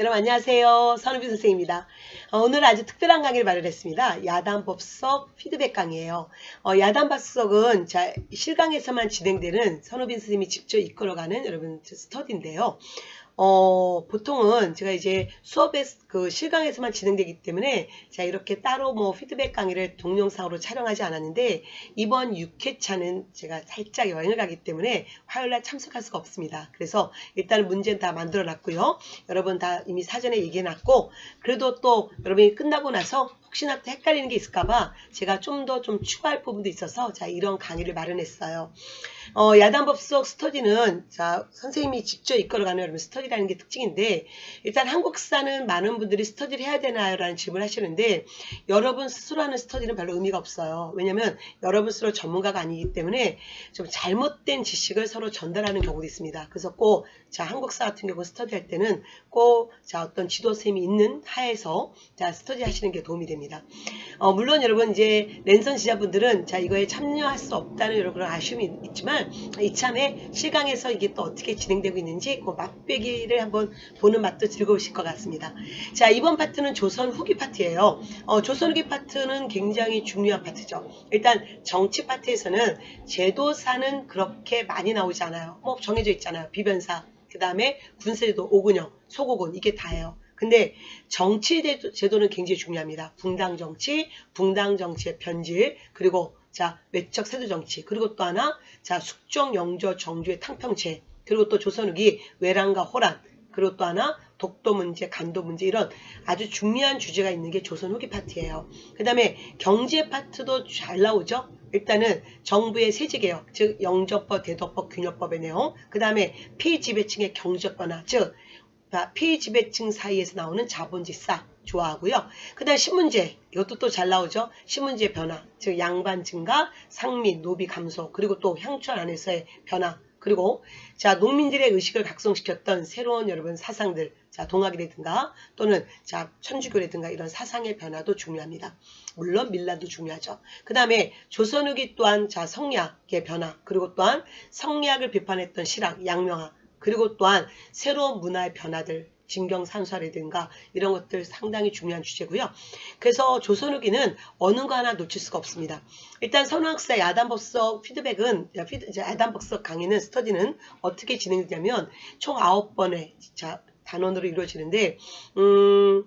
여러분 안녕하세요. 선우비 선생입니다. 어, 오늘 아주 특별한 강의를 마련했습니다. 야단법석 피드백 강의예요. 어, 야단법석은 자, 실강에서만 진행되는 선우빈 선생님이 직접 이끌어가는 여러분 스터디인데요. 어, 보통은 제가 이제 수업에 그 실강에서만 진행되기 때문에 자 이렇게 따로 뭐 피드백 강의를 동영상으로 촬영하지 않았는데 이번 6회차는 제가 살짝 여행을 가기 때문에 화요일날 참석할 수가 없습니다. 그래서 일단 문제는 다 만들어 놨고요. 여러분 다 이미 사전에 얘기해 놨고 그래도 또 여러분이 끝나고 나서 혹시나 또 헷갈리는 게 있을까봐 제가 좀 더좀 좀 추가할 부분도 있어서 자 이런 강의를 마련했어요. 어, 야단법석 스터디는 자 선생님이 직접 이끌어가는 여러분 스터디라는 게 특징인데 일단 한국사는 많은 분들이 스터디를 해야 되나요? 라는 질문을 하시는데 여러분 스스로 하는 스터디는 별로 의미가 없어요. 왜냐면 여러분 스스로 전문가가 아니기 때문에 좀 잘못된 지식을 서로 전달하는 경우도 있습니다. 그래서 꼭 자 한국사 같은 경우 스터디할 때는 꼭 자 어떤 지도쌤이 있는 하에서 자 스터디 하시는 게 도움이 됩니다. 됩니다. 어, 물론 여러분 이제 랜선 지자분들은 자 이거에 참여할 수 없다는 여러분 아쉬움이 있지만 이참에 실강에서 이게 또 어떻게 진행되고 있는지 그 맛배기를 한번 보는 맛도 즐거우실 것 같습니다. 자 이번 파트는 조선 후기 파트예요. 어, 조선 후기 파트는 굉장히 중요한 파트죠. 일단 정치 파트에서는 제도사는 그렇게 많이 나오지 않아요. 뭐 정해져 있잖아요. 비변사, 그 다음에 군세제도, 오군영, 소고군 이게 다예요. 근데 정치 제도는 굉장히 중요합니다. 붕당 정치, 붕당 정치의 변질, 그리고 자 외적 세도 정치, 그리고 또 하나 자 숙종 영조 정주의 탕평체, 그리고 또 조선 후기 외란과 호란, 그리고 또 하나 독도 문제, 간도 문제 이런 아주 중요한 주제가 있는 게 조선 후기 파트예요. 그 다음에 경제 파트도 잘 나오죠. 일단은 정부의 세제개혁, 즉 영조법, 대도법, 균형법의 내용, 그 다음에 피지배층의 경제적 변화, 즉 피지배층 사이에서 나오는 자본지사 좋아하고요. 그 다음 신문제 이것도 또 잘 나오죠. 신문제 변화 즉 양반 증가, 상미, 노비 감소 그리고 또 향촌 안에서의 변화 그리고 자 농민들의 의식을 각성시켰던 새로운 여러분 사상들 자 동학이라든가 또는 자 천주교라든가 이런 사상의 변화도 중요합니다. 물론 밀란도 중요하죠. 그 다음에 조선 후기 또한 자 성리학의 변화 그리고 또한 성리학을 비판했던 실학 양명학 그리고 또한 새로운 문화의 변화들 진경산수라든가 이런 것들 상당히 중요한 주제고요. 그래서 조선 후기는 어느 거 하나 놓칠 수가 없습니다. 일단 선우학사 야단법석 피드백은 야단법석 강의는 스터디는 어떻게 진행되냐면 총 9번의 자, 단원으로 이루어지는데 음,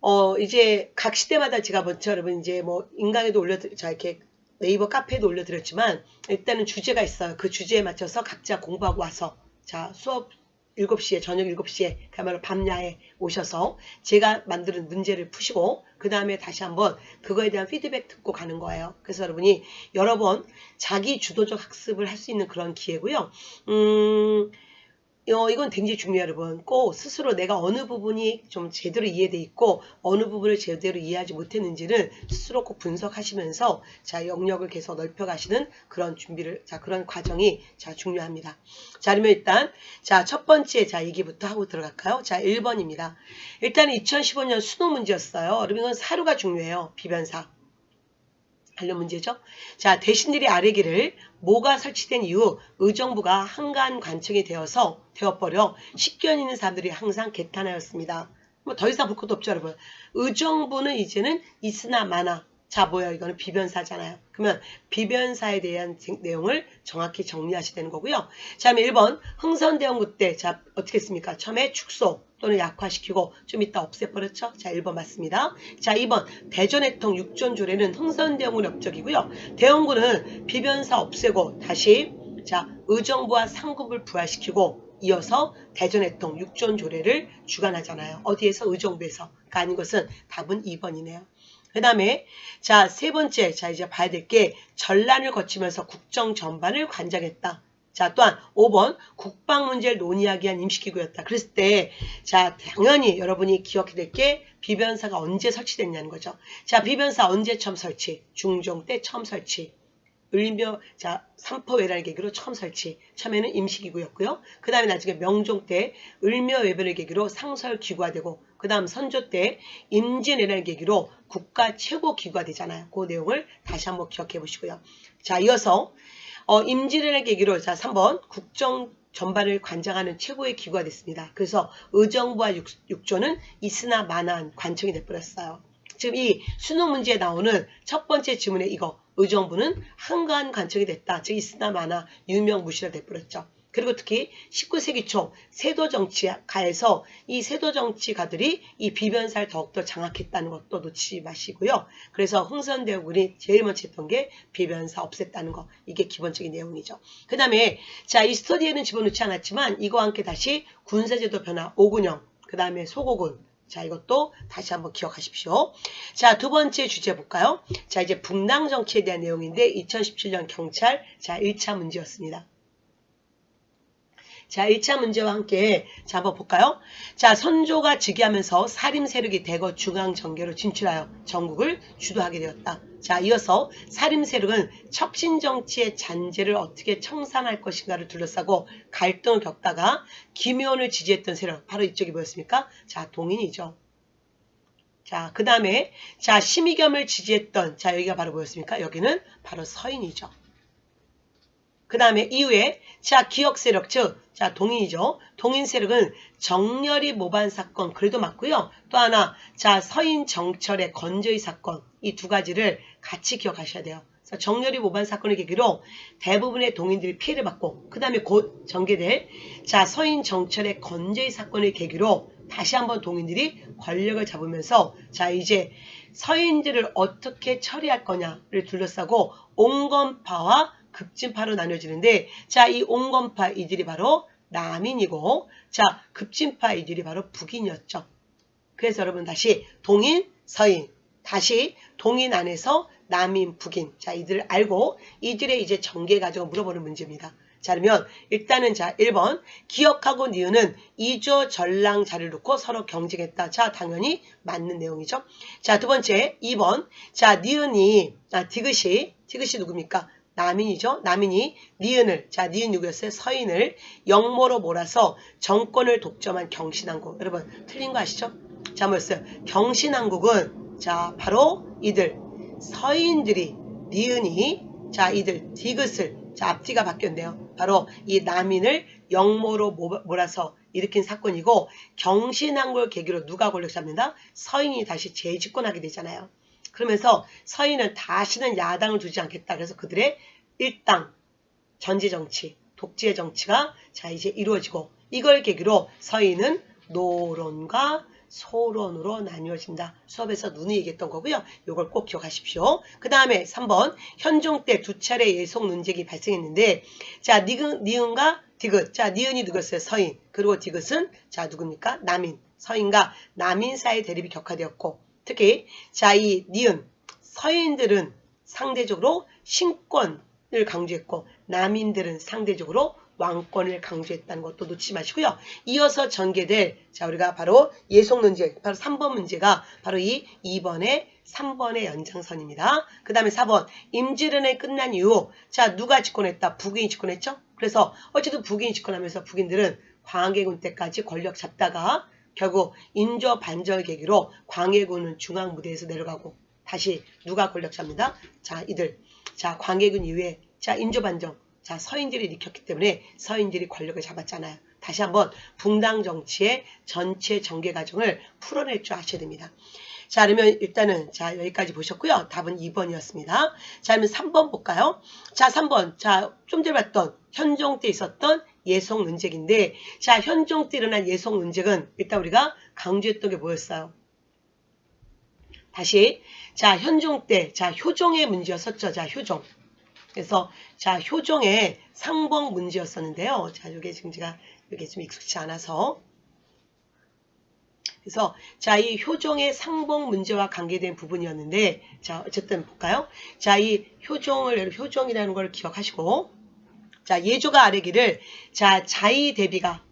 어, 이제 각 시대마다 제가 먼저 여러분 이제 뭐 인강에도 올려 자 이렇게 네이버 카페에도 올려드렸지만 일단은 주제가 있어요. 그 주제에 맞춰서 각자 공부하고 와서 자 수업 7시에 저녁 7시에 그야말로 밤야에 오셔서 제가 만드는 문제를 푸시고 그 다음에 다시 한번 그거에 대한 피드백 듣고 가는 거예요. 그래서 여러분이 여러 번 자기 주도적 학습을 할 수 있는 그런 기회고요. 음, 어, 이건 굉장히 중요해요, 여러분. 꼭 스스로 내가 어느 부분이 좀 제대로 이해돼 있고 어느 부분을 제대로 이해하지 못했는지를 스스로 꼭 분석하시면서 자 영역을 계속 넓혀 가시는 그런 준비를 자 그런 과정이 자 중요합니다. 자 그러면 일단 자 첫 번째 자 얘기부터 하고 들어갈까요? 자 1번입니다. 일단 2015년 수능 문제였어요. 여러분 이건 사료가 중요해요. 비변사. 관련 문제죠. 자, 대신들이 아래기를 모가 설치된 이후 의정부가 한간 관청이 되어서 되어버려 식견 있는 사람들이 항상 개탄하였습니다. 뭐 더 이상 볼 것도 없죠, 여러분. 의정부는 이제는 있으나 마나. 자, 뭐야, 이거는 비변사잖아요. 그러면 비변사에 대한 내용을 정확히 정리하셔야 되는 거고요. 자, 그럼 1번 흥선대원구 때, 자, 어떻게 했습니까? 처음에 축소, 또는 약화시키고 좀 이따 없애버렸죠. 자 1번 맞습니다. 자 2번 대전해통 육전조례는 흥선대원군 업적이고요. 대원군은 비변사 없애고 다시 자 의정부와 상급을 부활시키고 이어서 대전해통 육전조례를 주관하잖아요. 어디에서 의정부에서 가 아닌 것은 답은 2번이네요. 그 다음에 자 세 번째 자 이제 봐야 될 게 전란을 거치면서 국정 전반을 관장했다. 자, 또한 5번 국방 문제를 논의하기 위한 임시기구였다. 그랬을 때, 자, 당연히 여러분이 기억해야 될 게 비변사가 언제 설치됐냐는 거죠. 자, 비변사 언제 처음 설치? 중종 때 처음 설치. 을며, 자, 삼포외란의 계기로 처음 설치. 처음에는 임시기구였고요. 그 다음에 나중에 명종 때 을며 외변의 계기로 상설기구화되고, 그 다음 선조 때 임진왜란의 계기로 국가 최고 기구가 되잖아요. 그 내용을 다시 한번 기억해 보시고요. 자, 이어서 어, 임진왜란 계기로 자 3번 국정 전반을 관장하는 최고의 기구가 됐습니다. 그래서 의정부와 육, 육조는 있으나 마나한 관청이 돼버렸어요. 지금 이 수능 문제에 나오는 첫 번째 지문에 이거 의정부는 한가한 관청이 됐다. 즉 있으나 마나 유명무실화 돼버렸죠. 그리고 특히 19세기 초 세도 정치가에서 이 세도 정치가들이 이 비변사를 더욱더 장악했다는 것도 놓치지 마시고요. 그래서 흥선대원군이 제일 먼저 했던 게 비변사 없앴다는 거. 이게 기본적인 내용이죠. 그 다음에 자 이 스터디에는 집어넣지 않았지만 이거와 함께 다시 군사제도 변화 5군형 그 다음에 소고군 자, 이것도 다시 한번 기억하십시오. 자, 두 번째 주제 볼까요? 자, 이제 분당 정치에 대한 내용인데 2017년 경찰 자, 1차 문제였습니다. 자, 1차 문제와 함께 자, 한번 볼까요? 자, 선조가 즉위하면서 사림 세력이 대거 중앙 정계로 진출하여 전국을 주도하게 되었다. 자, 이어서 사림 세력은 척신 정치의 잔재를 어떻게 청산할 것인가를 둘러싸고 갈등을 겪다가 김효원을 지지했던 세력, 바로 이쪽이 뭐였습니까? 자, 동인이죠. 자, 그 다음에 자, 심의겸을 지지했던 자, 여기가 바로 뭐였습니까? 여기는 바로 서인이죠. 그 다음에 이후에 자 기억 세력 즉 자 동인이죠. 동인 세력은 정렬이 모반 사건 그래도 맞고요. 또 하나 자 서인 정철의 건조의 사건 이 두 가지를 같이 기억하셔야 돼요. 정렬이 모반 사건을 계기로 대부분의 동인들이 피해를 받고 그 다음에 곧 전개될 자 서인 정철의 건조의 사건을 계기로 다시 한번 동인들이 권력을 잡으면서 자 이제 서인들을 어떻게 처리할 거냐를 둘러싸고 온건파와 급진파로 나눠지는데 자 이 온건파 이들이 바로 남인이고 자 급진파 이들이 바로 북인이었죠. 그래서 여러분 다시 동인 서인 다시 동인 안에서 남인 북인 자 이들을 알고 이들의 이제 전개 과정을 물어보는 문제입니다. 자 그러면 일단은 자 1번 기억하고 니은은 이조 전랑 자를 놓고 서로 경쟁했다. 자 당연히 맞는 내용이죠. 자 두 번째 2번 자 니은이 아 디귿이 디귿이 누굽니까? 남인이죠. 남인이 니은을 자 니은 누구였어요? 서인을 영모로 몰아서 정권을 독점한 경신왕국. 여러분 틀린 거 아시죠? 자 뭐였어요? 경신왕국은 자 바로 이들 서인들이 니은이 자 이들 디귿을 자 앞뒤가 바뀌었네요. 바로 이 남인을 영모로 몰아서 일으킨 사건이고 경신왕국을 계기로 누가 권력 잡는다? 서인이 다시 재집권하게 되잖아요. 그러면서 서인은 다시는 야당을 두지 않겠다. 그래서 그들의 일당, 전지정치, 독재의 정치가 자 이제 이루어지고 이걸 계기로 서인은 노론과 소론으로 나뉘어진다. 수업에서 눈이 얘기했던 거고요. 이걸 꼭 기억하십시오. 그 다음에 3번 현종 때 두 차례 예속 논쟁이 발생했는데 자 니은, 니은과 디귿 자 니은이 누구였어요? 서인 그리고 디귿은 자 누굽니까? 남인 서인과 남인 사이 대립이 격화되었고 특히 자이 니은 서인들은 상대적으로 신권을 강조했고 남인들은 상대적으로 왕권을 강조했다는 것도 놓치지 마시고요. 이어서 전개될 자 우리가 바로 예속 문제 바로 3번 문제가 바로 이 2번의 3번의 연장선입니다. 그 다음에 4번 임지른에 끝난 이후 자 누가 집권했다? 북인이 집권했죠? 그래서 어쨌든 북인이 집권하면서 북인들은 광해군 때까지 권력 잡다가 결국 인조 반절 계기로 광해군은 중앙 무대에서 내려가고 다시 누가 권력 잡니다. 자 이들 자 광해군 이후에 자 인조 반정 자 서인들이 일으켰기 때문에 서인들이 권력을 잡았잖아요. 다시 한번 붕당 정치의 전체 전개 과정을 풀어낼 줄 아셔야 됩니다. 자 그러면 일단은 자 여기까지 보셨고요. 답은 2번이었습니다. 자 그러면 3번 볼까요? 자 3번 자 좀 전에 봤던 현종 때 있었던 예속 논쟁인데 자 현종 때 일어난 예속 논쟁은 일단 우리가 강조했던 게 뭐였어요? 다시 자 현종 때 자 효종의 문제였었죠. 자 효종 그래서 자 효종의 상봉 문제였었는데요. 자 이게 지금 제가 이게 좀 익숙치 않아서 그래서 자 이 효종의 상봉 문제와 관계된 부분이었는데 자 어쨌든 볼까요? 자 이 효종을 효종이라는 걸 기억하시고 자, 예조가 아래기를 자, 자이 대비가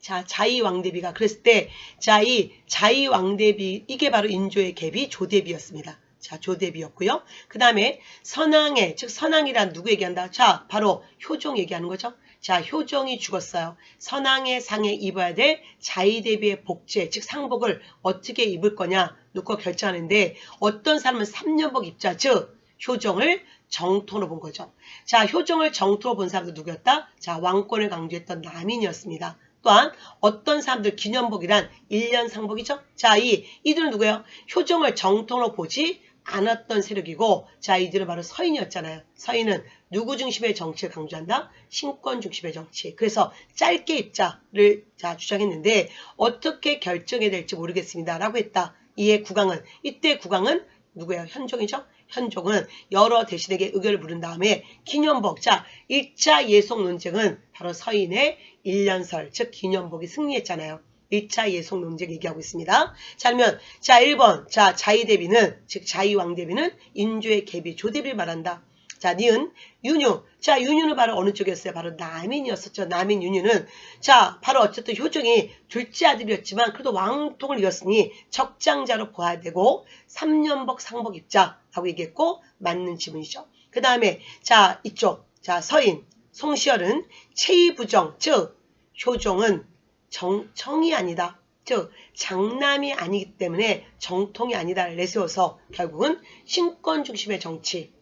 자, 자이 왕대비가 그랬을 때 자, 이 자이 왕대비 이게 바로 인조의 갭이 조대비였습니다. 자, 조대비였고요. 그 다음에 선왕의 즉 선왕이란 누구 얘기한다? 자, 바로 효종 얘기하는 거죠. 자, 효종이 죽었어요. 선왕의 상에 입어야 될 자이대비의 복제, 즉 상복을 어떻게 입을 거냐 놓고 결정하는데 어떤 사람은 3년복 입자, 즉 효종을 정토로 본 거죠. 자, 효종을 정토로 본 사람도 누구였다? 자, 왕권을 강조했던 남인이었습니다. 또한 어떤 사람들 기념복이란 1년 상복이죠. 자, 이 이들은 누구예요? 효종을 정통으로 보지 않았던 세력이고 자, 이들은 바로 서인이었잖아요. 서인은 누구 중심의 정치를 강조한다? 신권 중심의 정치. 그래서 짧게 입자를 자, 주장했는데 어떻게 결정해야 될지 모르겠습니다. 라고 했다. 이에 국왕은 이때 국왕은 누구예요? 현종이죠. 현종은 여러 대신에게 의견을 물은 다음에 기념복, 자 1차 예속 논쟁은 바로 서인의 1년설, 즉 기념복이 승리했잖아요. 1차 예속 논쟁 얘기하고 있습니다. 자, 그러면 자 1번, 자 자의대비는 즉 자의왕대비는 인조의 계비 조대비를 말한다. 자, 니은, 윤유. 자, 윤유는 바로 어느 쪽이었어요? 바로 남인이었었죠. 남인 윤유는. 자, 바로 어쨌든 효종이 둘째 아들이었지만 그래도 왕통을 이었으니 적장자로 보아야 되고 3년복 상복 입자라고 얘기했고 맞는 지문이죠. 그 다음에 자, 이쪽. 자, 서인, 송시열은 체의부정, 즉 효종은 정, 청이 아니다. 즉 장남이 아니기 때문에 정통이 아니다를 내세워서 결국은 신권 중심의 정치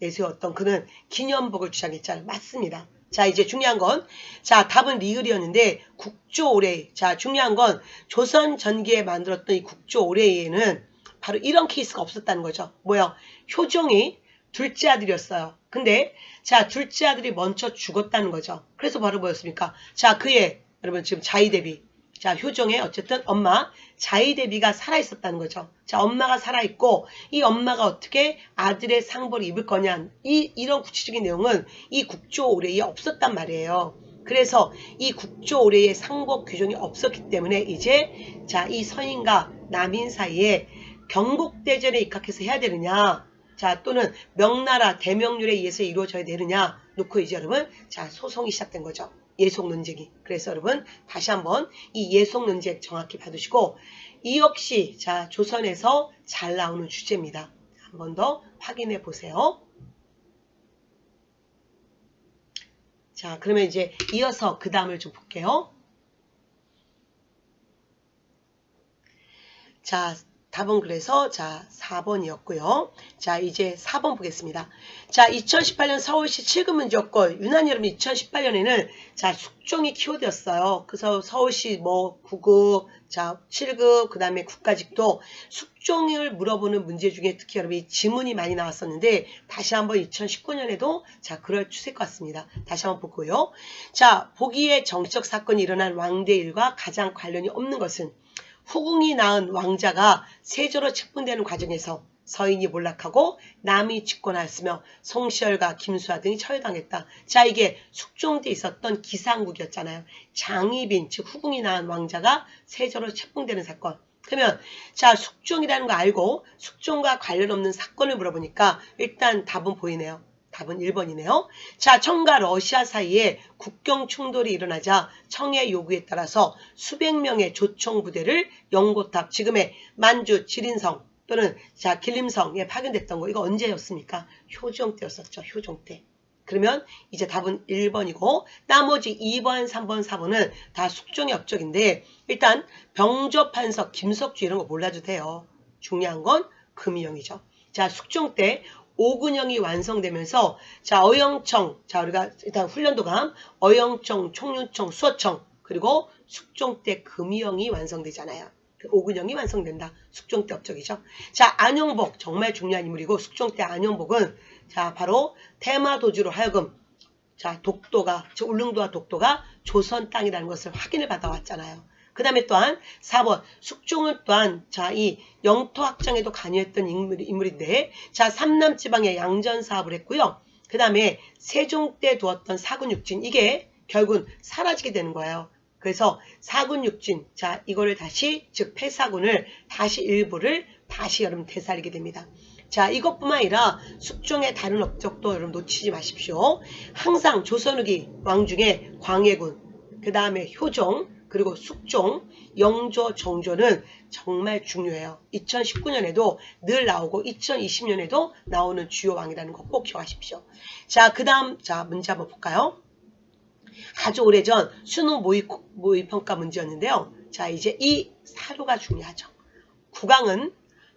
내세웠던 그는 기념복을 주장했잖아요. 맞습니다. 자 이제 중요한 건 자 답은 리을이었는데 국조 올해 자 중요한 건 조선 전기에 만들었던 이 국조 올해에는 바로 이런 케이스가 없었다는 거죠. 뭐야 효종이 둘째 아들이었어요. 근데 자 둘째 아들이 먼저 죽었다는 거죠. 그래서 바로 뭐였습니까? 자 그의 여러분 지금 자의 대비 자, 효종의 어쨌든 엄마 자의대비가 살아있었다는 거죠. 자, 엄마가 살아있고 이 엄마가 어떻게 아들의 상벌을 입을 거냐 이 이런 구체적인 내용은 이 국조 올해에 없었단 말이에요. 그래서 이 국조 올해의 상복 규정이 없었기 때문에 이제 자, 이 서인과 남인 사이에 경국대전에 입각해서 해야 되느냐 자 또는 명나라 대명률에 의해서 이루어져야 되느냐 놓고 이제 여러분 자 소송이 시작된 거죠. 예속 논쟁이. 그래서 여러분 다시 한번 이 예속 논쟁 정확히 봐두시고 이 역시 자 조선에서 잘 나오는 주제입니다. 한 번 더 확인해 보세요. 자 그러면 이제 이어서 그 다음을 좀 볼게요. 자 답은 그래서 자 4번이었고요. 자 이제 4번 보겠습니다. 자 2018년 서울시 7급 문제였고 유난히 여러분 2018년에는 자 숙종이 키워드였어요. 그래서 서울시 뭐 9급 자 7급 그 다음에 국가직도 숙종을 물어보는 문제 중에 특히 여러분 이 지문이 많이 나왔었는데 다시 한번 2019년에도 자 그럴 추세일 것 같습니다. 다시 한번 보고요. 자 보기에 정치적 사건이 일어난 왕대 일과 가장 관련이 없는 것은 후궁이 낳은 왕자가 세조로 책봉되는 과정에서 서인이 몰락하고 남이 집권하였으며 송시열과 김수아 등이 처형당했다. 자 이게 숙종 때 있었던 기상국이었잖아요. 장희빈 즉 후궁이 낳은 왕자가 세조로 책봉되는 사건. 그러면 자 숙종이라는 거 알고 숙종과 관련 없는 사건을 물어보니까 일단 답은 보이네요. 답은 1번이네요. 자, 청과 러시아 사이에 국경 충돌이 일어나자 청의 요구에 따라서 수백 명의 조총 부대를 영고탑, 지금의 만주, 지린성 또는 자 길림성에 파견됐던 거 이거 언제였습니까? 효종 때였었죠. 효종 때. 그러면 이제 답은 1번이고 나머지 2번, 3번, 4번은 다 숙종의 업적인데 일단 병조 판석, 김석주 이런 거 몰라도 돼요. 중요한 건 금이형이죠. 자 숙종 때 오근형이 완성되면서 자 어영청 자 우리가 일단 훈련도감 어영청 총륜청 수어청 그리고 숙종 때 금이형이 완성되잖아요. 그 오근형이 완성된다. 숙종 때 업적이죠. 자 안용복 정말 중요한 인물이고 숙종 때 안용복은 자 바로 테마도주로 하여금 자 독도가 즉 울릉도와 독도가 조선 땅이라는 것을 확인을 받아왔잖아요. 그 다음에 또한 4번 숙종은 또한 자 이 영토 확장에도 관여했던 인물이, 인물인데 자 삼남 지방에 양전 사업을 했고요. 그 다음에 세종 때 두었던 사군 육진 이게 결국은 사라지게 되는 거예요. 그래서 사군 육진 자 이거를 다시 즉 폐사군을 다시 일부를 다시 여러분 되살리게 됩니다. 자 이것뿐만 아니라 숙종의 다른 업적도 여러분 놓치지 마십시오. 항상 조선 후기 왕 중에 광해군 그 다음에 효종 그리고 숙종, 영조, 정조는 정말 중요해요. 2019년에도 늘 나오고 2020년에도 나오는 주요 왕이라는 거 꼭 기억하십시오. 자, 그 다음 자 문제 한번 볼까요? 아주 오래전 수능 모의, 모의평가 문제였는데요. 자, 이제 이 사료가 중요하죠. 국왕은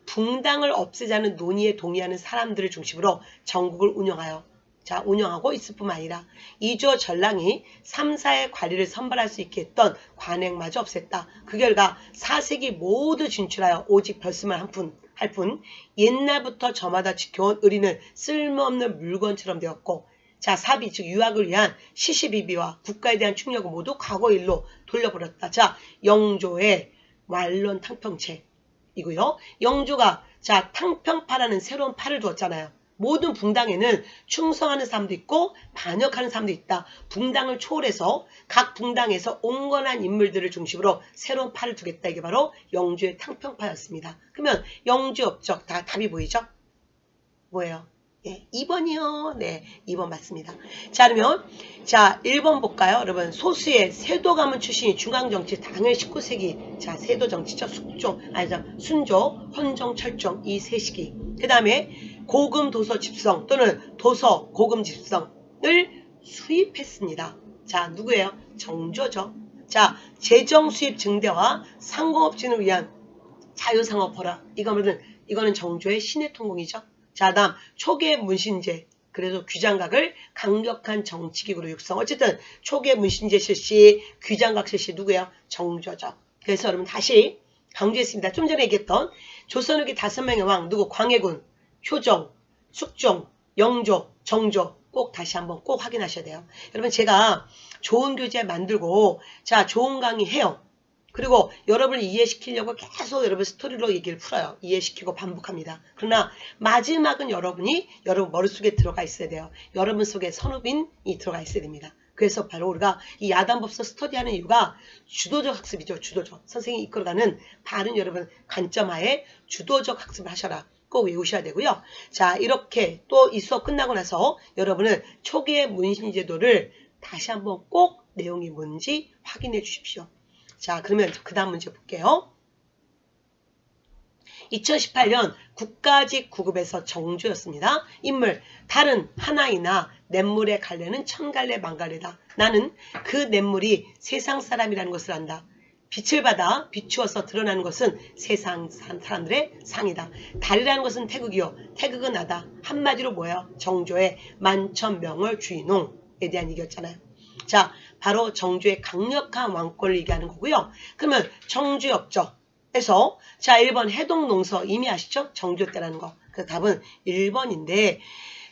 붕당을 없애자는 논의에 동의하는 사람들을 중심으로 전국을 운영하여 자, 운영하고 있을 뿐만 아니라 이조 전랑이 3사의 관리를 선발할 수 있게 했던 관행마저 없앴다. 그 결과 4세기 모두 진출하여 오직 별수만 한 푼, 할 뿐, 옛날부터 저마다 지켜온 의리는 쓸모없는 물건처럼 되었고, 자, 사비, 즉 유학을 위한 시시비비와 국가에 대한 충력을 모두 과거 일로 돌려버렸다. 자, 영조의 완론 탕평체이고요. 영조가 자, 탕평파라는 새로운 파를 두었잖아요. 모든 붕당에는 충성하는 사람도 있고 반역하는 사람도 있다. 붕당을 초월해서 각 붕당에서 온건한 인물들을 중심으로 새로운 파를 두겠다. 이게 바로 영주의 탕평파였습니다. 그러면 영주 업적 다 답이 보이죠? 뭐예요? 예, 2번이요. 네, 2번 맞습니다. 자, 그러면 자, 1번 볼까요? 여러분, 소수의 세도 가문 출신이 중앙 정치 당일 19세기 자, 세도 정치적 숙종, 아니, 순조, 헌정, 철종 이 세 시기. 그 다음에 고금 도서 집성 또는 도서 고금 집성을 수입했습니다. 자, 누구예요? 정조죠. 자, 재정 수입 증대와 상공업 진을 위한 자유상업 허라. 이거는 이거는 정조의 신의 통공이죠. 자, 다음 초계 문신제. 그래서 귀장각을 강력한 정치기구로 육성. 어쨌든 초계 문신제 실시, 귀장각 실시 누구예요? 정조죠. 그래서 여러분 다시 강조했습니다. 좀 전에 얘기했던 조선후기 다섯 명의 왕 누구? 광해군, 효정, 숙종, 영조, 정조 꼭 다시 한번 꼭 확인하셔야 돼요. 여러분 제가 좋은 교재 만들고 자 좋은 강의 해요. 그리고 여러분을 이해시키려고 계속 여러분 스토리로 얘기를 풀어요. 이해시키고 반복합니다. 그러나 마지막은 여러분이 여러분 머릿속에 들어가 있어야 돼요. 여러분 속에 선후빈이 들어가 있어야 됩니다. 그래서 바로 우리가 이 야단법서 스터디하는 이유가 주도적 학습이죠. 주도적. 선생님이 이끌어가는 바른 여러분 관점하에 주도적 학습을 하셔라. 꼭 외우셔야 되고요. 자 이렇게 또 이 수업 끝나고 나서 여러분은 초기의 문신제도를 다시 한번 꼭 내용이 뭔지 확인해 주십시오. 자, 그러면 그 다음 문제 볼게요. 2018년 국가직 구급에서 정주였습니다. 인물 다른 하나이나 냇물의 갈래는 천갈래 만갈래다. 나는 그 냇물이 세상 사람이라는 것을 안다. 빛을 받아 비추어서 드러나는 것은 세상 사람들의 상이다. 달이라는 것은 태극이요. 태극은 나다. 한마디로 뭐예요? 정조의 만천명을 주인홍에 대한 얘기였잖아요. 자, 바로 정주의 강력한 왕권을 얘기하는 거고요. 그러면 정주의 업적에서 자 1번 해동농서 이미 아시죠? 정주 때라는 거. 그 답은 1번인데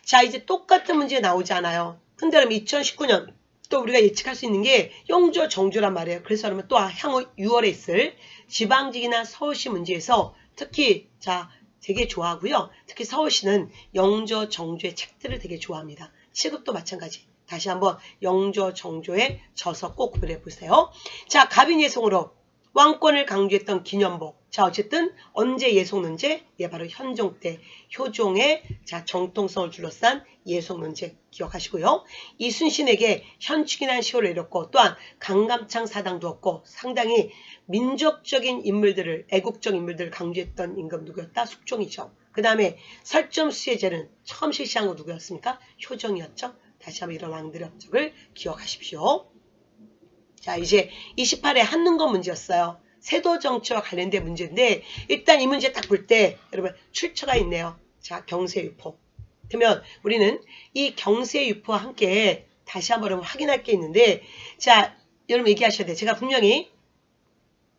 자 이제 똑같은 문제 나오지 않아요. 근데 그럼 2019년 또 우리가 예측할 수 있는 게 영조 정주란 말이에요. 그래서 그러면 또 향후 6월에 있을 지방직이나 서울시 문제에서 특히 자 되게 좋아하고요. 특히 서울시는 영조 정주의 책들을 되게 좋아합니다. 시급도 마찬가지. 다시 한번 영조 정조의 저서 꼭 구별해 보세요. 자, 갑인 예송으로 왕권을 강조했던 기념복. 자, 어쨌든 언제 예송론제? 예, 바로 현종 때 효종의 자 정통성을 둘러싼 예송론제 기억하시고요. 이순신에게 현충이라는 시호를 내렸고 또한 강감창 사당 두었고 상당히 민족적인 인물들을 애국적 인물들을 강조했던 임금 누구였다? 숙종이죠. 그 다음에 설점수혜제는 처음 실시한 거 누구였습니까? 효종이었죠. 다시 한번 이런 왕들의 업적을 기억하십시오. 자 이제 28회 한능건 문제였어요. 세도 정치와 관련된 문제인데 일단 이 문제 딱 볼 때 여러분 출처가 있네요. 자 경세유포. 그러면 우리는 이 경세유포와 함께 다시 한번 여러분 확인할 게 있는데 자 여러분 얘기하셔야 돼요. 제가 분명히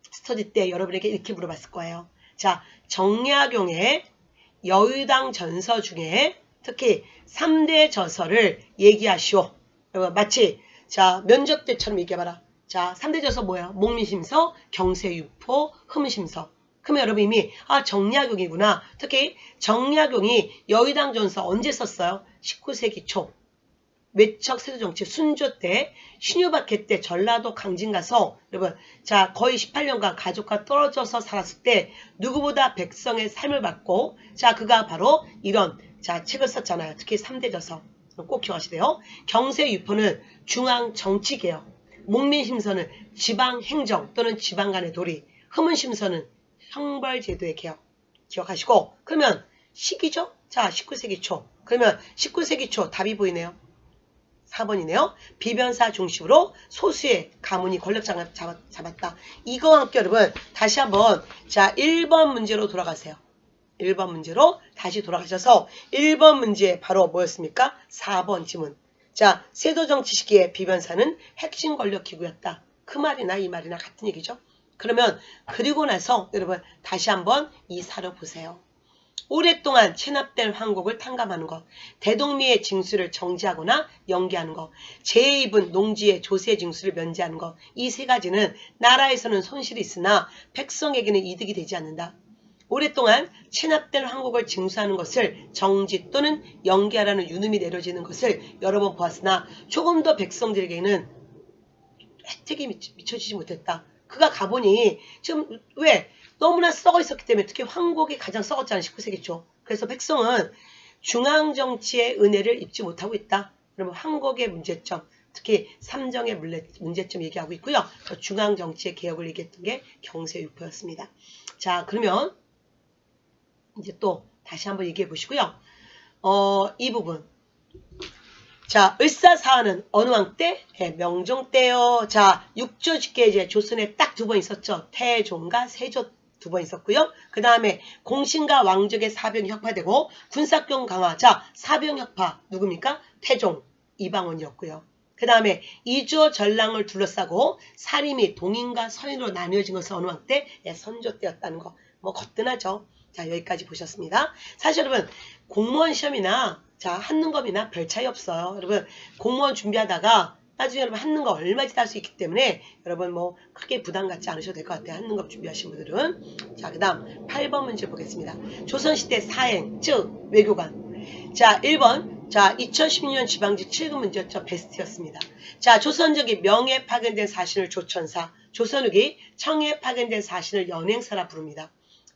스터디 때 여러분에게 이렇게 물어봤을 거예요. 자 정약용의 여의당 전서 중에 특히 3대 저서를 얘기하시오. 마치 자 면접 때처럼 얘기해봐라. 자 3대 저서 뭐야? 목미심서, 경세유포, 흠심서. 그러면 여러분 이미 아 정약용이구나. 특히 정약용이 여의당 전서 언제 썼어요? 19세기 초. 외척 세도정치 순조 때 신유박해 때 전라도 강진 가서 여러분 자 거의 18년간 가족과 떨어져서 살았을 때 누구보다 백성의 삶을 받고 자 그가 바로 이런 자, 책을 썼잖아요. 특히 3대 저서. 꼭 기억하시세요. 경세유포는 중앙 정치개혁, 목민심서는 지방행정 또는 지방 간의 도리, 흠은심서는 형벌제도의 개혁. 기억하시고 그러면 시기죠? 자, 19세기 초. 그러면 19세기 초 답이 보이네요. 4번이네요. 비변사 중심으로 소수의 가문이 권력장을 잡았다. 이거와 함께 여러분 다시 한번 자 1번 문제로 돌아가세요. 1번 문제로 다시 돌아가셔서 1번 문제 바로 뭐였습니까? 4번 지문. 자, 세도정치 시기의 비변사는 핵심 권력기구였다. 그 말이나 이 말이나 같은 얘기죠. 그러면 그리고 나서 여러분 다시 한번 이 사를 보세요. 오랫동안 체납된 황곡을 탕감하는 것, 대동리의 징수를 정지하거나 연기하는 것, 재해 입은 농지의 조세 징수를 면제하는 것, 이 세 가지는 나라에서는 손실이 있으나 백성에게는 이득이 되지 않는다. 오랫동안 체납된 황곡을 징수하는 것을 정지 또는 연기하라는 유념이 내려지는 것을 여러 번 보았으나 조금 더 백성들에게는 혜택이 미쳐 지지 못했다. 그가 가보니 지금 왜 너무나 썩어 있었기 때문에 특히 황곡이 가장 썩었잖아요. 19세기 초. 그래서 백성은 중앙정치의 은혜를 입지 못하고 있다. 그러면 황곡의 문제점, 특히 삼정의 문제점 얘기하고 있고요. 중앙정치의 개혁을 얘기했던 게 경세유포였습니다. 자 그러면 이제 또 다시 한번 얘기해 보시고요. 어, 이 부분. 자, 을사사화는 어느 왕 때? 네, 명종 때요. 자, 육조 직계 이제 조선에 딱 두 번 있었죠. 태종과 세조 두 번 있었고요. 그 다음에 공신과 왕족의 사병이 혁파되고 군사경 강화. 자, 사병 혁파 누굽니까? 태종 이방원이었고요. 그 다음에 이주어 전랑을 둘러싸고 살인이 동인과 서인으로 나뉘어진 것은 어느 왕 때? 예, 선조 때였다는 거. 뭐 거뜬하죠. 자 여기까지 보셨습니다. 사실 여러분 공무원 시험이나 자 한능검이나 별 차이 없어요. 여러분 공무원 준비하다가 나중에 여러분 한능검 얼마든지 딸수 있기 때문에 여러분 뭐 크게 부담 갖지 않으셔도 될 것 같아요. 한능검 준비하신 분들은 자 그 다음 8번 문제 보겠습니다. 조선시대 사행 즉 외교관 자 1번 자 2016년 지방직 7급 문제였죠. 베스트였습니다. 자 조선적인 명예 파견된 사신을 조천사 조선 후기 청에 파견된 사신을 연행사라 부릅니다.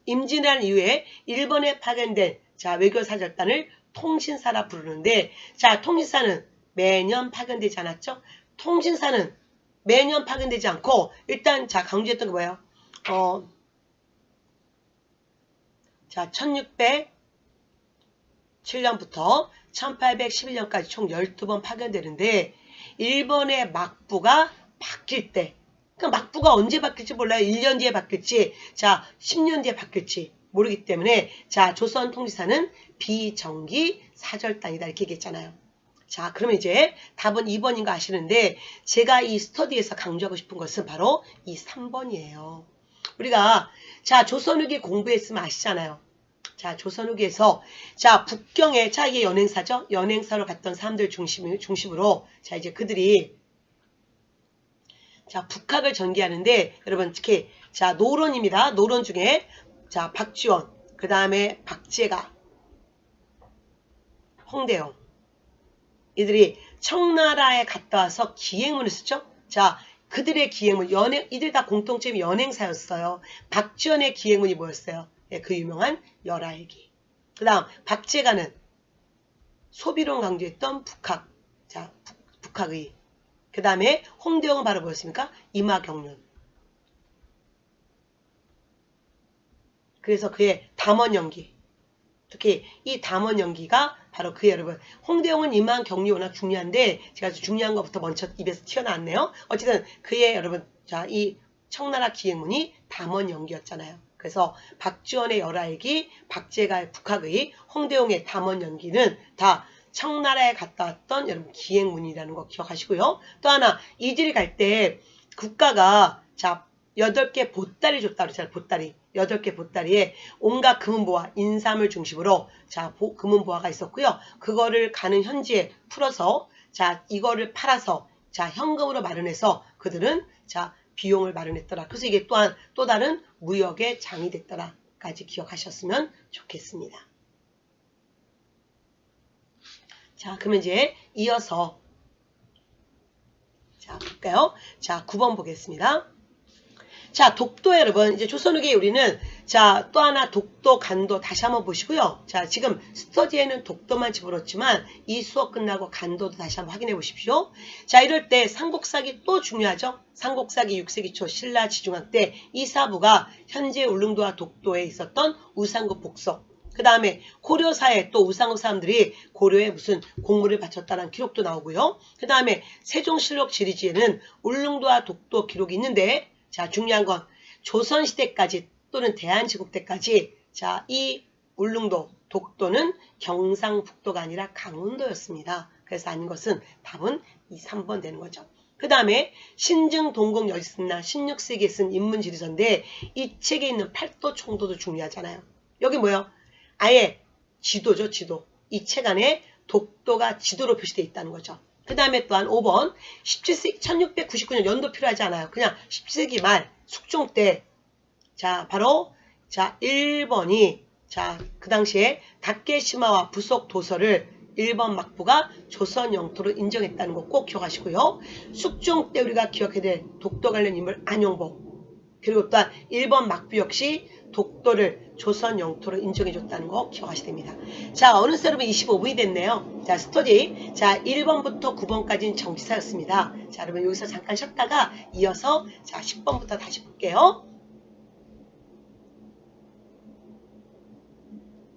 임진왜란 이후에 일본에 파견된 자 외교사절단을 통신사라 부르는데 자 통신사는 매년 파견되지 않았죠? 통신사는 매년 파견되지 않고 일단 자 강조했던 게 뭐예요? 어, 자 1607년부터 1811년까지 총 12번 파견되는데 일본의 막부가 바뀔 때 그 막부가 언제 바뀔지 몰라요. 1년 뒤에 바뀔지, 자, 10년 뒤에 바뀔지 모르기 때문에, 자, 조선 통지사는 비정기 사절단이다. 이렇게 얘기했잖아요. 자, 그러면 이제 답은 2번인 거 아시는데, 제가 이 스터디에서 강조하고 싶은 것은 바로 이 3번이에요. 우리가, 자, 조선 후기 공부했으면 아시잖아요. 자, 조선 후기에서, 자, 북경에, 자, 이게 연행사죠? 연행사로 갔던 사람들 중심, 중심으로, 자, 이제 그들이 자, 북학을 전개하는데 여러분 특히 자, 노론입니다. 노론 중에 자, 박지원, 그 다음에 박재가, 홍대영 이들이 청나라에 갔다 와서 기행문을 쓰죠. 자, 그들의 기행문, 연행, 이들 다 공통점이 연행사였어요. 박지원의 기행문이 뭐였어요? 네, 그 유명한 열아일기. 그 다음 박재가는 소비론 강조했던 북학, 자, 북, 북학의 그 다음에 홍대영은 바로 뭐였습니까? 이마경륜. 그래서 그의 담원 연기. 특히 이 담원 연기가 바로 그 여러분 홍대영은 이만 경리 워낙 중요한데 제가 중요한 것부터 먼저 입에서 튀어나왔네요. 어쨌든 그의 여러분 자이 청나라 기행문이 담원 연기였잖아요. 그래서 박지원의 열아액이 박재가의 북학의 홍대용의 담원 연기는 다 청나라에 갔다 왔던 여러분 기행문이라는 거 기억하시고요. 또 하나 이들이 갈때 국가가 자 8개 보따리 줬다 그랬잖아요. 보따리. 8개 보따리에 온갖 금은보화, 인삼을 중심으로 자 보, 금은보화가 있었고요. 그거를 가는 현지에 풀어서 자 이거를 팔아서 자 현금으로 마련해서 그들은 자 비용을 마련했더라. 그래서 이게 또한 또 다른 무역의 장이 됐더라까지 기억하셨으면 좋겠습니다. 자, 그러면 이제 이어서 자, 볼까요? 자, 9번 보겠습니다. 자, 독도 여러분, 이제 조선 후기에 우리는 자, 또 하나 독도, 간도 다시 한번 보시고요. 자, 지금 스터디에는 독도만 집어넣었지만 이 수업 끝나고 간도도 다시 한번 확인해 보십시오. 자, 이럴 때 삼국사기 또 중요하죠. 삼국사기 6세기 초 신라 지중학 때 이 사부가 현재 울릉도와 독도에 있었던 우상국 복석 그 다음에 고려사에 또 우상국 사람들이 고려에 무슨 공물을 바쳤다는 기록도 나오고요. 그 다음에 세종실록 지리지에는 울릉도와 독도 기록이 있는데 자 중요한 건 조선시대까지 또는 대한제국 때까지 자 이 울릉도, 독도는 경상북도가 아니라 강원도였습니다. 그래서 아닌 것은 답은 2, 3번 되는 거죠. 그 다음에 신증 동공 여신나 16세기에 쓴 인문지리서인데 이 책에 있는 팔도 총도도 중요하잖아요. 여기 뭐요? 아예 지도죠 지도. 이 책 안에 독도가 지도로 표시되어 있다는 거죠. 그 다음에 또한 5번 17세기 1699년 연도 필요하지 않아요. 그냥 17세기 말 숙종 때 자 바로 자 1번이 자 그 당시에 다케시마와 부속 도서를 일본 막부가 조선 영토로 인정했다는 거 꼭 기억하시고요. 숙종 때 우리가 기억해야 될 독도 관련 인물 안용복 그리고 또한 일본 막부 역시 독도를 조선 영토로 인정해줬다는 거 기억하셔야 됩니다. 자 어느새 여러분 25분이 됐네요. 자 스터디 자 1번부터 9번까지는 정치사였습니다. 자 여러분 여기서 잠깐 쉬었다가 이어서 자 10번부터 다시 볼게요.